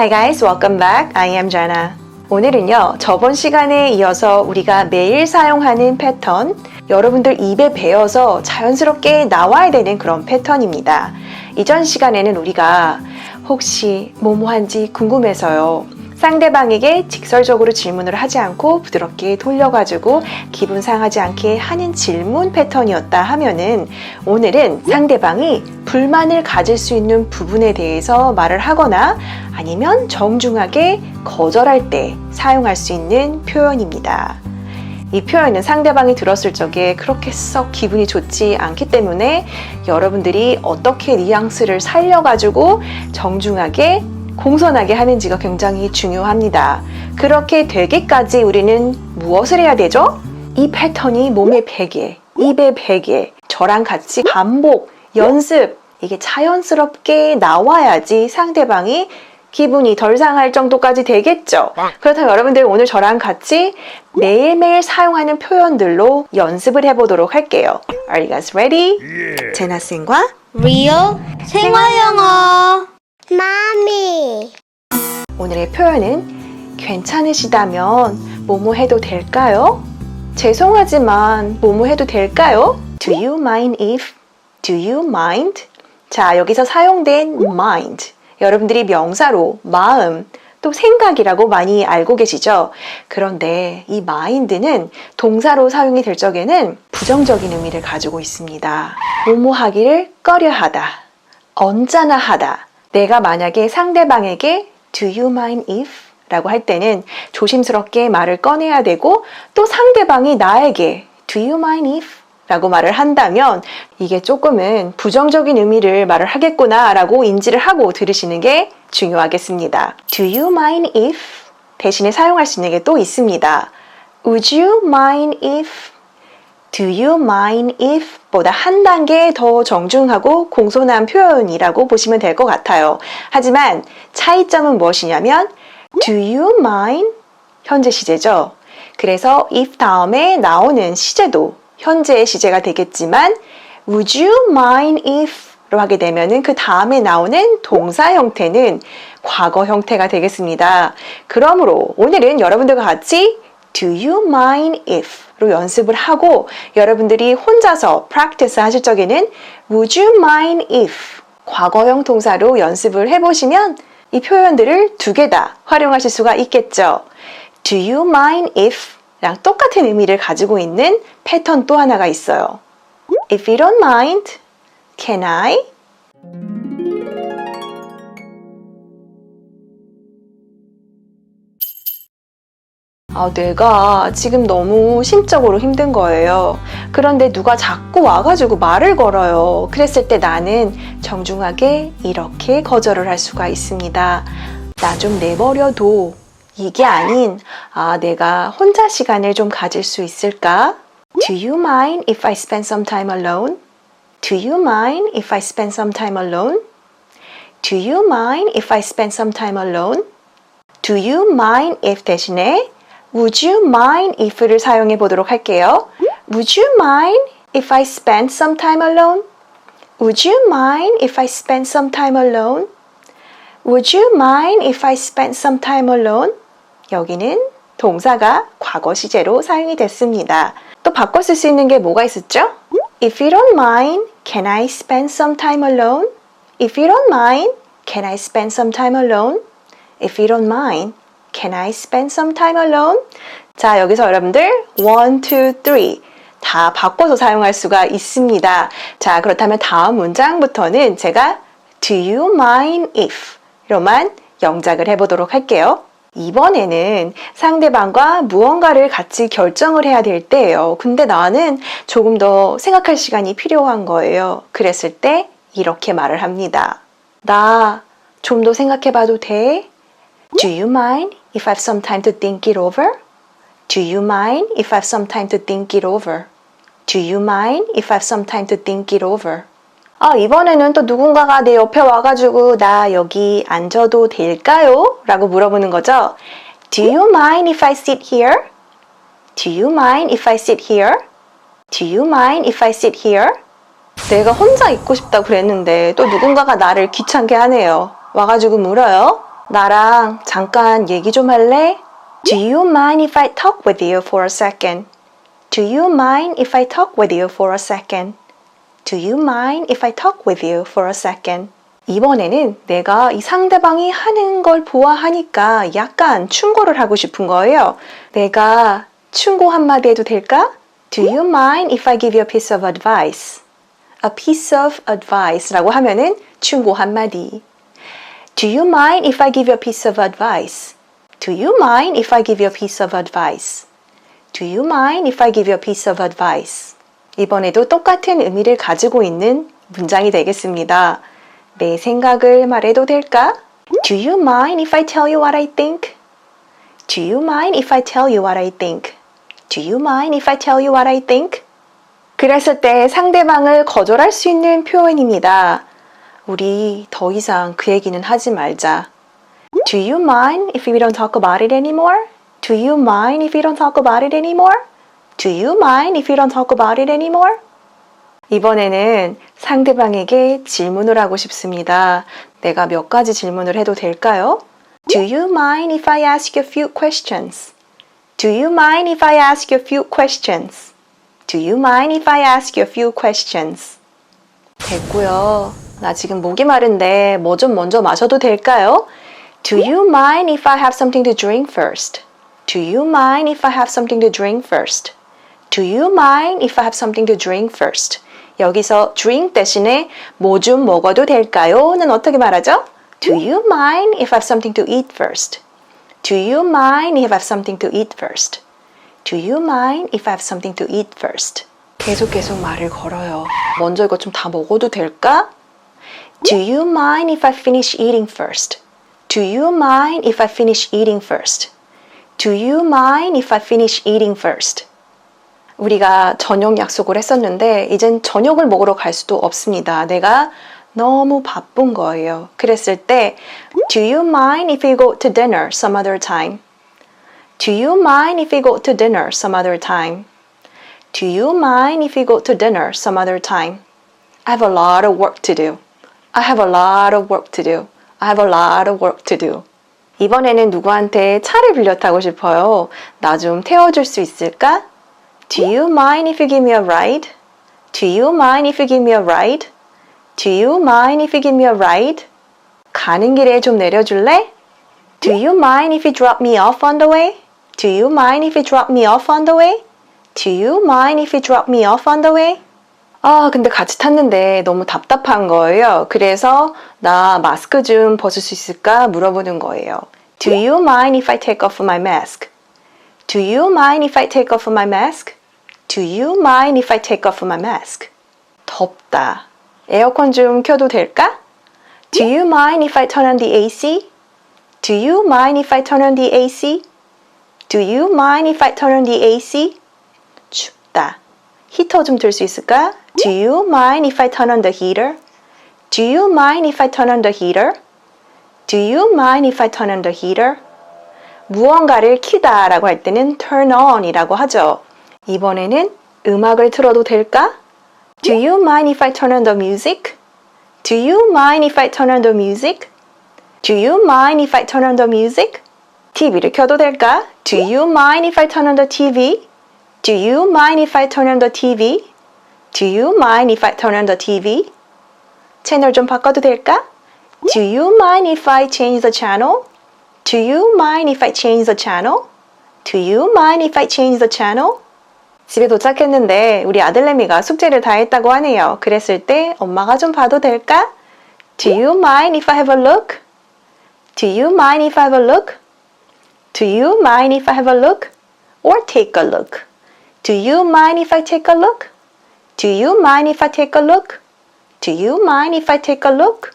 Hi guys, welcome back. I am Jana. 오늘은요, 저번 시간에 이어서 우리가 매일 사용하는 패턴, 여러분들 입에 배어서 자연스럽게 나와야 되는 그런 패턴입니다. 이전 시간에는 우리가 혹시 뭐뭐한지 궁금해서요. 상대방에게 직설적으로 질문을 하지 않고 부드럽게 돌려가지고 기분 상하지 않게 하는 질문 패턴이었다 하면은 오늘은 상대방이 불만을 가질 수 있는 부분에 대해서 말을 하거나 아니면 정중하게 거절할 때 사용할 수 있는 표현입니다. 이 표현은 상대방이 들었을 적에 그렇게 썩 기분이 좋지 않기 때문에 여러분들이 어떻게 뉘앙스를 살려가지고 정중하게 공손하게 하는지가 굉장히 중요합니다. 그렇게 되기까지 우리는 무엇을 해야 되죠? 이 패턴이 몸에 배게, 입에 배게, 저랑 같이 반복, 연습, 이게 자연스럽게 나와야지 상대방이 기분이 덜 상할 정도까지 되겠죠. 그렇다면 여러분들 오늘 저랑 같이 매일매일 사용하는 표현들로 연습을 해보도록 할게요. Are you guys ready? 제나쌤과 Real 생활. 마미 오늘의 표현은 괜찮으시다면 뭐뭐 해도 될까요? 죄송하지만 뭐뭐 해도 될까요? Do you mind if? Do you mind? 자, 여기서 사용된 mind. 여러분들이 명사로 마음, 또 생각이라고 많이 알고 계시죠? 그런데 이 mind는 동사로 사용이 될 적에는 부정적인 의미를 가지고 있습니다. 뭐뭐 하기를 꺼려 하다, 언짢아 하다. 내가 만약에 상대방에게 Do you mind if? 라고 할 때는 조심스럽게 말을 꺼내야 되고 또 상대방이 나에게 Do you mind if? 라고 말을 한다면 이게 조금은 부정적인 의미를 말을 하겠구나 라고 인지를 하고 들으시는 게 중요하겠습니다. Do you mind if? 대신에 사용할 수 있는 게 또 있습니다. Would you mind if? Do you mind if? 보다 한 단계 더 정중하고 공손한 표현이라고 보시면 될 것 같아요. 하지만 차이점은 무엇이냐면 Do you mind? 현재 시제죠. 그래서 if 다음에 나오는 시제도 현재의 시제가 되겠지만 Would you mind if? 로 하게 되면은 그 다음에 나오는 동사 형태는 과거 형태가 되겠습니다. 그러므로 오늘은 여러분들과 같이 Do you mind if? 로 연습을 하고 여러분들이 혼자서 practice 하실 적에는 Would you mind if? 과거형 동사로 연습을 해보시면 이 표현들을 두 개 다 활용하실 수가 있겠죠. Do you mind if? 랑 똑같은 의미를 가지고 있는 패턴 또 하나가 있어요. If you don't mind, can I? 아, 내가 지금 너무 심적으로 힘든 거예요. 그런데 누가 자꾸 와가지고 말을 걸어요. 그랬을 때 나는 정중하게 이렇게 거절을 할 수가 있습니다. 나 좀 내버려둬. 이게 아닌, 아, 내가 혼자 시간을 좀 가질 수 있을까? Do you mind if I spend some time alone? Do you mind if I spend some time alone? Do you mind if I spend some time alone? Do you mind if 대신에 Would you mind if를 사용해 보도록 할게요. Would you mind if I spend some time alone? Would you mind if I spend some time alone? Would you mind if I spend some time alone? 여기는 동사가 과거 시제로 사용이 됐습니다. 또 바꿔 쓸 수 있는 게 뭐가 있었죠? If you don't mind, can I spend some time alone? If you don't mind, can I spend some time alone? If you don't mind, can I spend some time alone? 자, 여기서 여러분들 1, 2, 3다 바꿔서 사용할 수가 있습니다. 자, 그렇다면 다음 문장부터는 제가 Do you mind if? 로만 영작을 해보도록 할게요. 이번에는 상대방과 무언가를 같이 결정을 해야 될 때예요. 근데 나는 조금 더 생각할 시간이 필요한 거예요. 그랬을 때 이렇게 말을 합니다. 나 좀 더 생각해 봐도 돼? Do you mind if I have some time to think it over? Do you mind if I have some time to think it over? Do you mind if I have some time to think it over? 아, 이번에는 또 누군가가 내 옆에 와가지고 나 여기 앉아도 될까요? 라고 물어보는 거죠. Do you mind if I sit here? Do you mind if I sit here? Do you mind if I sit here? 내가 혼자 있고 싶다고 그랬는데 또 누군가가 나를 귀찮게 하네요. 와가지고 물어요. 나랑 잠깐 얘기 좀 할래? Do you mind if I talk with you for a second? Do you mind if I talk with you for a second? Do you mind if I talk with you for a second? 이번에는 내가 이 상대방이 하는 걸 보아하니까 약간 충고를 하고 싶은 거예요. 내가 충고 한마디 해도 될까? Do you mind if I give you a piece of advice? A piece of advice라고 하면은 충고 한마디. Do you mind if I give you a piece of advice? Do you mind if I give you a piece of advice? Do you mind if I give you a piece of advice? 이번에도 똑같은 의미를 가지고 있는 문장이 되겠습니다. 내 생각을 말해도 될까? Do you mind if I tell you what I think? Do you mind if I tell you what I think? Do you mind if I tell you what I think? 그랬을 때 상대방을 거절할 수 있는 표현입니다. 우리 더 이상 그 얘기는 하지 말자. Do you mind if we don't talk about it anymore? Do you mind if we don't talk about it anymore? Do you mind if we don't talk about it anymore? 이번에는 상대방에게 질문을 하고 싶습니다. 내가 몇 가지 질문을 해도 될까요? Do you mind if I ask you a few questions? Do you mind if I ask you a few questions? Do you mind if I ask you a few questions? 됐고요. 나 지금 목이 마른데 뭐 좀 먼저 마셔도 될까요? Do you mind if I have something to drink first? Do you mind if I have something to drink first? Do you mind if I have something to drink first? 여기서 drink 대신에 뭐 좀 먹어도 될까요? 는 어떻게 말하죠? Do you mind if I have something to eat first? Do you mind if I have something to eat first? Do you mind if I have something to eat first? 계속 계속 말을 걸어요. 먼저 이거 좀 다 먹어도 될까? Do you mind if I finish eating first? Do you mind if I finish eating first? Do you mind if I finish eating first? 우리가 저녁 약속을 했었는데 이젠 저녁을 먹으러 갈 수도 없습니다. 내가 너무 바쁜 거예요. 그랬을 때 Do you mind if we go to dinner some other time? Do you mind if we go to dinner some other time? Do you mind if we go to dinner some other time? I have a lot of work to do. I have a lot of work to do. I have a lot of work to do. 이번에는 누구한테 차를 빌려 타고 싶어요. 나 좀 태워줄 수 있을까? Do you mind if you give me a ride? Do you mind if you give me a ride? Do you mind if you give me a ride? 가는 길에 좀 내려줄래? Do you mind if you drop me off on the way? Do you mind if you drop me off on the way? Do you mind if you drop me off on the way? 아, 근데 같이 탔는데 너무 답답한 거예요. 그래서 나 마스크 좀 벗을 수 있을까 물어보는 거예요. Do you mind if I take off my mask? Do you mind if I take off my mask? Do you mind if I take off my mask? 덥다. 에어컨 좀 켜도 될까? Do you mind if I turn on the AC? Do you mind if I turn on the AC? Do you mind if I turn on the AC? 춥다. 히터 좀 들 수 있을까? Do you mind if I turn on the heater? Do you mind if I turn on the heater? Do you mind if I turn on the heater? 무언가를 키다 라고 할 때는 turn on 이라고 하죠. 이번에는 음악을 틀어도 될까? Do you mind if I turn on the music? Do you mind if I turn on the music? Do you mind if I turn on the music? TV를 켜도 될까? Do you mind if I turn on the TV? Do you mind if I turn on the TV? Do you mind if I turn on the TV? 채널 좀 바꿔도 될까? Do you mind if I change the channel? Do you mind if I change the channel? Do you mind if I change the channel? 집에 도착했는데 우리 아들내미가 숙제를 다 했다고 하네요. 그랬을 때 엄마가 좀 봐도 될까? Do you mind if I have a look? Do you mind if I have a look? Do you mind if I have a look? Or take a look? Do you mind if I take a look? Do you mind if I take a look? Do you mind if I take a look?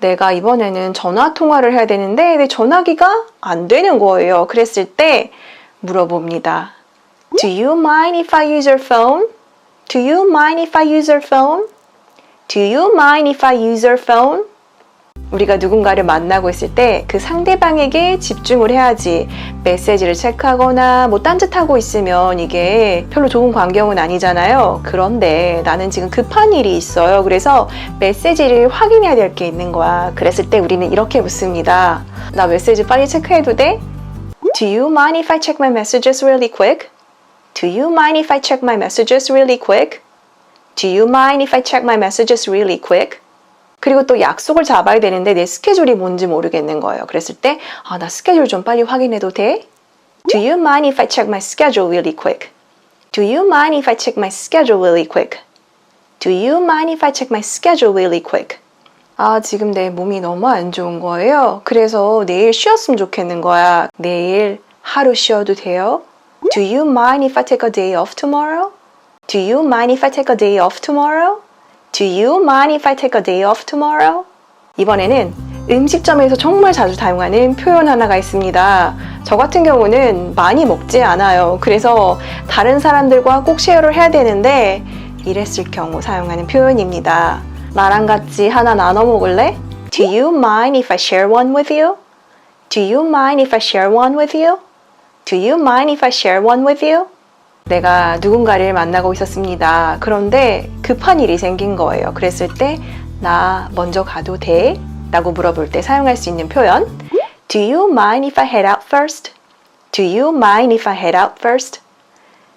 내가 이번에는 전화 통화를 해야 되는데 내 전화기가 안 되는 거예요. 그랬을 때 물어봅니다. Do you mind if I use your phone? Do you mind if I use your phone? Do you mind if I use your phone? 우리가 누군가를 만나고 있을 때 그 상대방에게 집중을 해야지 메시지를 체크하거나 뭐 딴짓하고 있으면 이게 별로 좋은 광경은 아니잖아요. 그런데 나는 지금 급한 일이 있어요. 그래서 메시지를 확인해야 될 게 있는 거야. 그랬을 때 우리는 이렇게 묻습니다. 나 메시지 빨리 체크해도 돼? Do you mind if I check my messages really quick? Do you mind if I check my messages really quick? Do you mind if I check my messages really quick? 그리고 또 약속을 잡아야 되는데 내 스케줄이 뭔지 모르겠는 거예요. 그랬을 때, 아, 나 스케줄 좀 빨리 확인해도 돼? Do you mind if I check my schedule really quick? Do you mind if I check my schedule really quick? Do you mind if I check my schedule really quick? 아, 지금 내 몸이 너무 안 좋은 거예요. 그래서 내일 쉬었으면 좋겠는 거야. 내일 하루 쉬어도 돼요? Do you mind if I take a day off tomorrow? Do you mind if I take a day off tomorrow? Do you mind if I take a day off tomorrow? 이번에는 음식점에서 정말 자주 사용하는 표현 하나가 있습니다. 저 같은 경우는 많이 먹지 않아요. 그래서 다른 사람들과 꼭 쉐어를 해야 되는데 이랬을 경우 사용하는 표현입니다. 나랑 같이 하나 나눠 먹을래? Do you mind if I share one with you? Do you mind if I share one with you? Do you mind if I share one with you? 내가 누군가를 만나고 있었습니다. 그런데 급한 일이 생긴 거예요. 그랬을 때, 나 먼저 가도 돼? 라고 물어볼 때 사용할 수 있는 표현. Do you mind if I head out first? Do you mind if I head out first?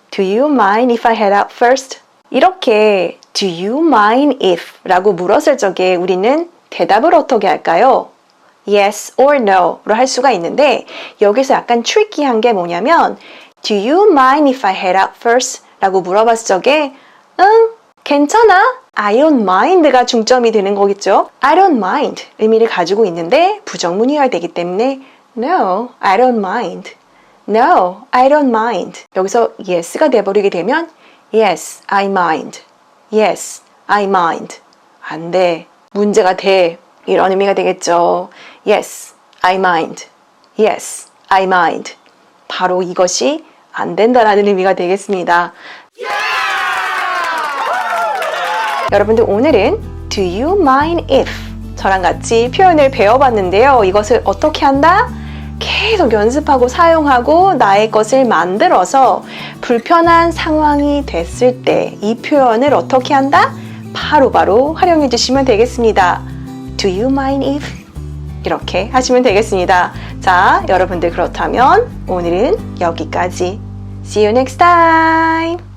Do you mind if I head out first? 이렇게 Do you mind if? 라고 물었을 적에 우리는 대답을 어떻게 할까요? yes or no 로 할 수가 있는데 여기서 약간 트리키한 게 뭐냐면 Do you mind if I head out first? 라고 물어봤을 적에 응, 괜찮아. I don't mind가 중점이 되는 거겠죠. I don't mind 의미를 가지고 있는데 부정문이어야 되기 때문에 No, I don't mind. No, I don't mind. 여기서 yes가 돼버리게 되면 Yes, I mind. Yes, I mind. 안 돼. 문제가 돼. 이런 의미가 되겠죠. Yes, I mind. Yes, I mind. 바로 이것이 안 된다라는 의미가 되겠습니다. 여러분들 오늘은 Do you mind if 저랑 같이 표현을 배워봤는데요. 이것을 어떻게 한다? 계속 연습하고 사용하고 나의 것을 만들어서 불편한 상황이 됐을 때 이 표현을 어떻게 한다? 바로바로 활용해 주시면 되겠습니다. Do you mind if? 이렇게 하시면 되겠습니다. 자, 여러분들 그렇다면 오늘은 여기까지. See you next time!